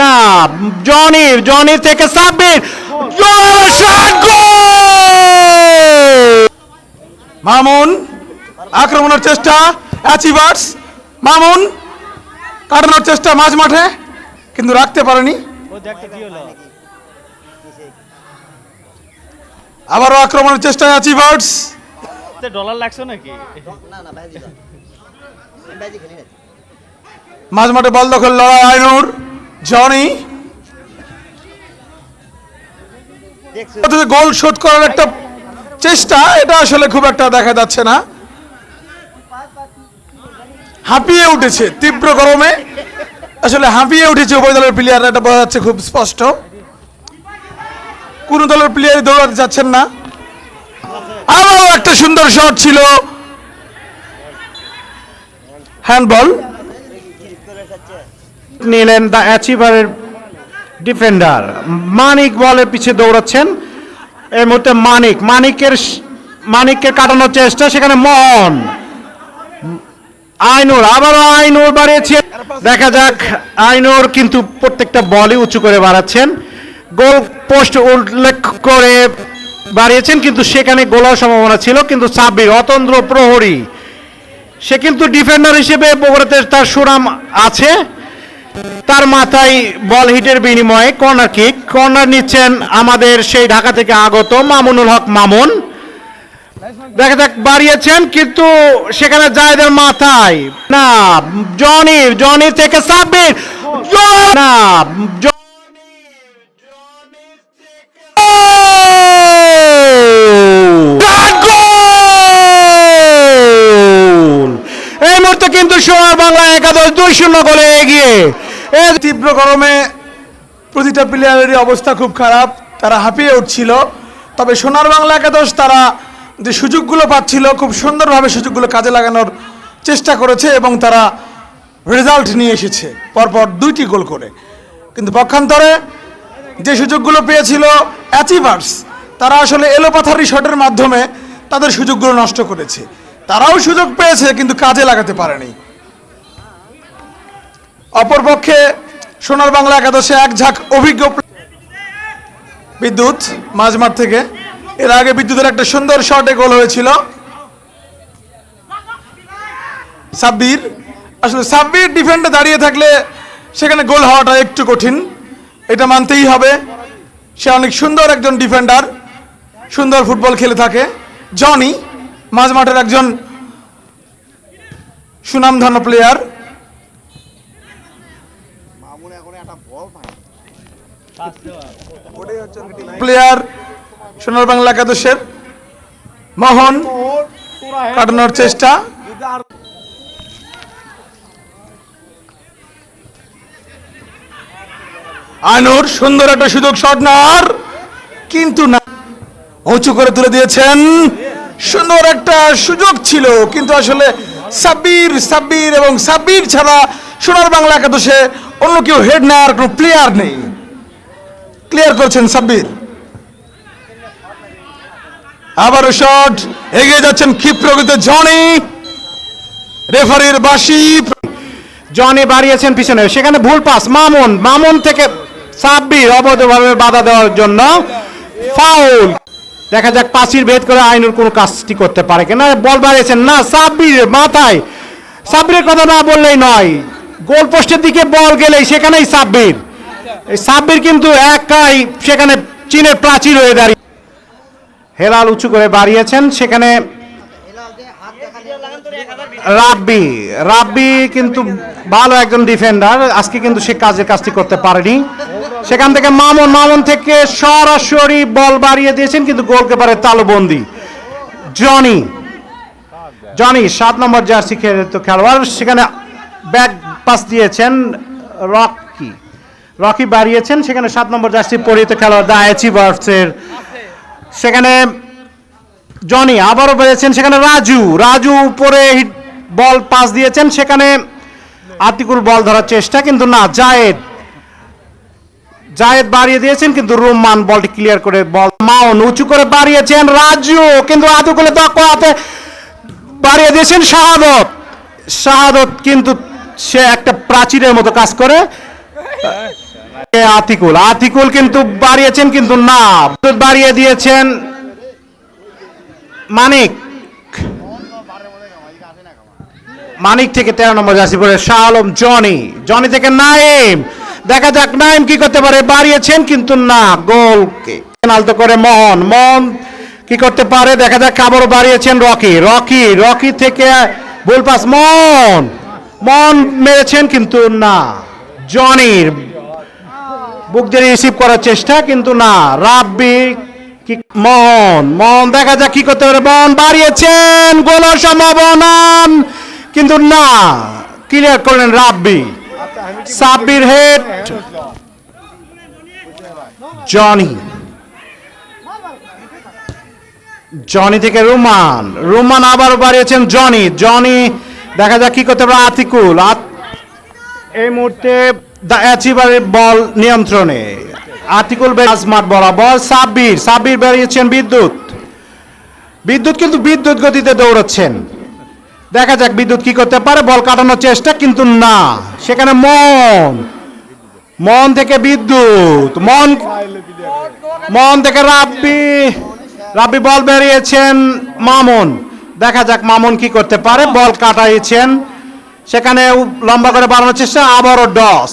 না জনি জনি থেকে সাব্বির! মামুন আক্রমণের চেষ্টা অ্যাচিভার্স মামুন কাটানোর চেষ্টা মাঝ মাঠে কিন্তু রাখতে পারেনি। আবারও আক্রমণের চেষ্টা অ্যাচিভার্স ডলার লাগছে নাকি? না না মাঝ মাঠে বল দখল লড়াই আইনুর। জনি? গোল শোধ করার একটা চেষ্টা, এটা আসলে খুব একটা দেখা যাচ্ছে না। হাঁপিয়ে উঠেছে তীব্র গরমে। আসলে হাঁপিয়ে উঠেছে উভয় দলের প্লেয়ার এটা বোঝা যাচ্ছে খুব স্পষ্ট। কোন দলের প্লেয়ারই দৌড়াতে যাচ্ছেন না। আবারও একটা সুন্দর শট ছিল। হ্যান্ডবল নিলেন দ্য অ্যাচিভারের ডিফেন্ডার। মানিক বলের পিছে দৌড়াচ্ছেন। এই মুহূর্তে মানিক, মানিকের মানিককে কাটানোর চেষ্টা, সেখানে মোহন আইনুর, আবারও আইনুর বাড়িয়েছে। দেখা যাক, আইনুর কিন্তু প্রত্যেকটা বলই উঁচু করে বাড়াচ্ছেন। গোল পোস্ট উল্লেখ করে বাড়িয়েছেন, কিন্তু সেখানে গোলার সম্ভাবনা ছিল, কিন্তু সাব্বির, অতন্দ্র প্রহরী। সে কিন্তু ডিফেন্ডার হিসেবে বগুড়াতে তার সুনাম আছে। তার মাথায় বল হিটের বিনিময়ে কর্নার কিক। কর্নার নিচ্ছেন আমাদের সেই ঢাকা থেকে আগত মামুনুল হক মামুন। দেখা যাক, বাড়িয়েছেন, কিন্তু সেখানে জায়দের মাথায়। না, জনি জনি থেকে সাব্বির। না এই মুহূর্তে কিন্তু সোনার বাংলা শূন্য গোলে এগিয়ে। এ তীব্র গরমে প্রতিটা প্লেয়ারেরই অবস্থা খুব খারাপ। তারা হাঁপিয়ে উঠছিল। তবে সোনার বাংলা একাদশ তারা যে সুযোগগুলো পাচ্ছিল, খুব সুন্দরভাবে সুযোগগুলো কাজে লাগানোর চেষ্টা করেছে এবং তারা রেজাল্ট নিয়ে এসেছে, পরপর দুইটি গোল করে। কিন্তু পক্ষান্তরে যে সুযোগগুলো পেয়েছিল অ্যাচিভার্স তারা আসলে এলোপাথারি শটের মাধ্যমে তাদের সুযোগগুলো নষ্ট করেছে। তারাও সুযোগ পেয়েছে, কিন্তু কাজে লাগাতে পারেনি। অপরপক্ষে সোনার বাংলা একাদশে এক ঝাঁক অভিজ্ঞ বিদ্যুৎ, মাঝমাঠ থেকে। এর আগে বিদ্যুতের একটা সুন্দর শটে গোল হয়েছিল। সাব্বির, আসলে সাব্বির ডিফেন্ডে দাঁড়িয়ে থাকলে সেখানে গোল হওয়াটা একটু কঠিন। এটা মানতেই হবে। সে অনেক সুন্দর একজন ডিফেন্ডার সুন্দর ফুটবল খেলে থাকে। জনি, মাঝমাঠের একজন সুনামধন্য প্লেয়ার প্লেয়ার সোনার বাংলা একাদশের মোহন কাটানোর চেষ্টা। আনুর সুন্দর একটা সুযোগ শট কিন্তু না। উঁচু করে তুলে দিয়েছেন। সুন্দর একটা সুযোগ ছিল, কিন্তু আসলে সাব্বির সাব্বির এবং সাব্বির ছাড়া সোনার বাংলা একাদশে অন্য কেউ হেড নেওয়ার কোনো প্লেয়ার নেই। ক্লিয়ার করছেন, সাব্বির। আবারও শট এগিয়ে যাচ্ছেন ক্ষিপ্রগতিতে জনি রেফারির বাসি। জনি বাড়িয়েছেন পিছনে। সেখানে ভুল পাস মামুন। মামুন থেকে সাব্বির অবৈধভাবে বাধা দেওয়ার জন্য ফাউল দেখা যাক পাঁচির ভেদ করে আইনুর কোনো কাজটি করতে পারে কিনা। বল বাড়িয়েছেন। না, সাব্বির মাথায়। সাব্বিরের কথা না বললেই নয়। গোল পোস্টের দিকে বল গেলেই সেখানেই সাব্বির। সাব্বির কিন্তু একাই সেখানে চীনের প্রাচীর হয়ে দাঁড়িয়ে হেলাল উঁচু করে বাড়িয়েছেন। সেখানে রাব্বি রাব্বি কিন্তু ভালো একজন ডিফেন্ডার আজকে কিন্তু সে কাজের কাজটি করতে পারেনি। সেখান থেকে মামুন মামুন থেকে সরাসরি বল বাড়িয়ে দিয়েছেন, কিন্তু গোলকিপারে তালুবন্দি জনি। জনি, সাত নম্বর জার্সি খেলে তো খেলোয়াড়। সেখানে ব্যাক পাস দিয়েছেন রকি রকি বাড়িয়েছেন, সেখানে সাত নম্বর জার্সি পরিহিত খেলোয়াড় দা অ্যাচিভার্সের সেখানে জনি আবারও বেড়েছেন, সেখানে রাজু রাজু উপরে বল পাস দিয়েছেন, সেখানে আতিকুল বল ধরার চেষ্টা, কিন্তু না, জায়েদ জায়েদ বাড়িয়ে দিয়েছেন, কিন্তু রুম্মান বলটি ক্লিয়ার করে বল মাউন উঁচু করে বাড়িয়েছেন, রাজু, কিন্তু আতিকুলের দক্ষ হাতে বাড়িয়ে দিয়েছেন শাহাদত। শাহাদত কিন্তু সে একটা প্রাচীরের মতো কাজ করে। আতিকুল। আতিকুল কিন্তু বাড়িয়েছেন কিন্তু না। বাড়িয়ে দিয়েছেন মানিক। মানিক থেকে তেরো নম্বর জার্সি পরে শাহ আলম, জনি। জনি থেকে নাইম। দেখা যাক নাইম কি করতে পারে। বাড়িয়েছেন কিন্তু না। গোলকে পেনাল্টো করে মোহন। মোহন কি করতে পারে? দেখা যাক আবারও বাড়িয়েছেন রকি। রকি রকি থেকে বল পাস মন মন মেরেছেন কিন্তু না। জনির বুক দিয়ে রিসিভ করার চেষ্টা, কিন্তু না, রাব্বি কি, মন মন, দেখা যাক কি করতে পারে। মন বাড়িয়েছেন গোল সম্ভাবনা, কিন্তু না ক্লিয়ার করলেন রাব্বি। সাব্বির হেড, জনি। জনি থেকে রুমান রুমান আবার বাড়িয়েছেন জনি। জনি, দেখা যাক কি করতে পারে, আতিকুল, আত- এই মুহূর্তে দ্য অ্যাচিভারের বল নিয়ন্ত্রণে। আতিকুল আজমার বরাবর সাব্বির সাব্বির বেরিয়েছেন বিদ্যুৎ। বিদ্যুৎ কিন্তু বিদ্যুৎ গতিতে দৌড়াচ্ছেন। দেখা যাক বিদ্যুৎ কি করতে পারে, বল কাটানোর চেষ্টা কিন্তু না। সেখানে মন। মন থেকে বিদ্যুৎ। মন মন থেকে রাব্বি। রাব্বি বল বেরিয়েছেন মামুন। দেখা যাক মামুন কি করতে পারে, বল কাটাইছেন সেখানে লম্বা করে বাড়ানোর চেষ্টা আবারও ডস।